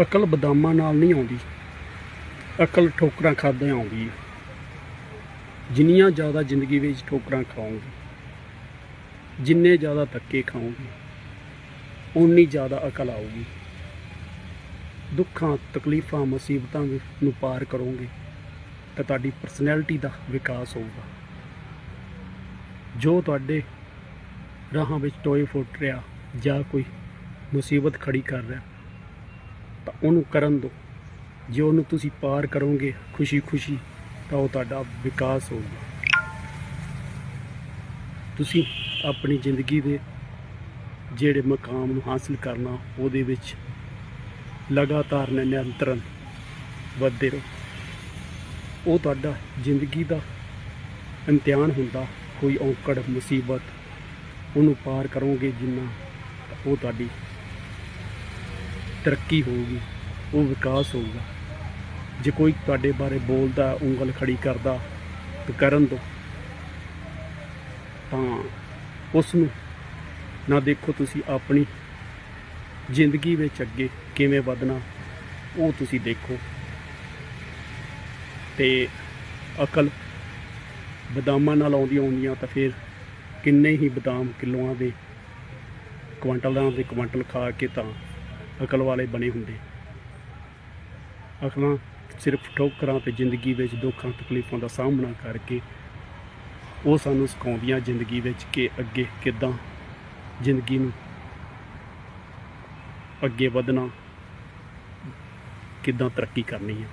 ਅਕਲ ਬਦਾਮਾਂ ਨਾਲ ਨਹੀਂ ਆਉਂਦੀ। ਅਕਲ ਠੋਕਰਾਂ ਖਾਦਿਆਂ ਆਉਂਦੀ ਹੈ। ਜਿੰਨੀਆਂ ਜ਼ਿਆਦਾ ਜ਼ਿੰਦਗੀ ਵਿੱਚ ਠੋਕਰਾਂ ਖਾਓਗੇ, ਜਿੰਨੇ ਜ਼ਿਆਦਾ ਧੱਕੇ ਖਾਓਗੇ ਉਨੀ ਜ਼ਿਆਦਾ ਅਕਲ ਆਊਗੀ। ਦੁੱਖਾਂ, ਤਕਲੀਫਾਂ, ਮੁਸੀਬਤਾਂ ਵੀ- ਨੂੰ ਪਾਰ ਕਰੋਗੇ ਤਾਂ ਤੁਹਾਡੀ ਪਰਸਨੈਲਿਟੀ ਦਾ ਵਿਕਾਸ ਹੋਊਗਾ। ਜੋ ਤੁਹਾਡੇ ਰਾਹਾਂ ਵਿੱਚ ਟੋਏ ਫੁੱਟ ਰਿਹਾ ਜਾਂ ਕੋਈ ਮੁਸੀਬਤ ਖੜੀ ਕਰ ਰਿਹਾ ਤਾਂ ਉਹਨੂੰ ਕਰਨ ਦਿਓ ਜੇ ਉਹਨੂੰ ਤੁਸੀਂ ਪਾਰ ਕਰੋਗੇ ਖੁਸ਼ੀ-ਖੁਸ਼ੀ, ਤਾਂ ਉਹ ਤੁਹਾਡਾ ਵਿਕਾਸ ਹੋਊਗਾ। ਤੁਸੀਂ ਆਪਣੀ ਜ਼ਿੰਦਗੀ ਦੇ ਜਿਹੜੇ ਮਕਾਮ ਨੂੰ ਹਾਸਲ ਕਰਨਾ, ਉਹਦੇ ਵਿੱਚ ਲਗਾਤਾਰ ਨ- ਨਿਰੰਤਰਨ ਵੱਧਦੇ ਰਹੋ। ਉਹ ਤੁਹਾਡਾ ਜ਼ਿੰਦਗੀ ਦਾ ਇਮਤਿਹਾਨ ਹੁੰਦਾ, ਕੋਈ ਔਕੜ, ਮੁਸੀਬਤ ਉਹਨੂੰ ਪਾਰ ਕਰੋਗੇ ਜਿੰਨਾ ਉਹ ਤੁਹਾਡੀ ਤਰੱਕੀ ਹੋਊਗੀ, ਉਹ ਵਿਕਾਸ ਹੋਊਗਾ। ਜੇ ਕੋਈ ਤੁਹਾਡੇ ਬਾਰੇ ਬੋਲਦਾ ਉਂਗਲ ਖੜੀ ਕਰਦਾ, ਤਾਂ ਕਰਨ ਦੋ। ਤਾਂ ਉਸ ਨੂੰ ਨਾ ਦੇਖੋ ਤੁਸੀਂ ਆਪਣੀ ਜ਼ਿੰਦਗੀ ਵਿੱਚ ਅੱਗੇ ਕਿਵੇਂ ਵਧਣਾ, ਉਹ ਤੁਸੀਂ ਦੇਖੋ। ਤੇ ਅਕਲ ਬਦਾਮਾਂ ਨਾਲ ਆਉਂਦੀਆਂ ਹੁੰਦੀਆਂ, ਤਾਂ ਫਿਰ ਕਿੰਨੇ ਹੀ ਬਦਾਮ ਕਿਲੋਆਂ ਦੇ, ਕੁਆਂਟਲਾਂ ਦੇ ਕੁਆਂਟਲ ਖਾ ਕੇ ਤਾਂ ਅਕਲ ਵਾਲੇ ਬਣੇ ਹੁੰਦੇ। ਅਕਲਾਂ ਸਿਰਫ ਠੋਕਰਾਂ ਤੇ ਜ਼ਿੰਦਗੀ ਵਿੱਚ ਦੁੱਖਾਂ, ਤਕਲੀਫਾਂ ਦਾ ਸਾਹਮਣਾ ਕਰਕੇ ਉਹ ਸਾਨੂੰ ਸਿਖਾਉਂਦੀਆਂ ਜ਼ਿੰਦਗੀ ਵਿੱਚ ਕਿ ਅੱਗੇ ਕਿੱਦਾਂ ਜ਼ਿੰਦਗੀ ਨੂੰ ਅੱਗੇ ਵਧਣਾ, ਕਿੱਦਾਂ ਤਰੱਕੀ ਕਰਨੀ ਹੈ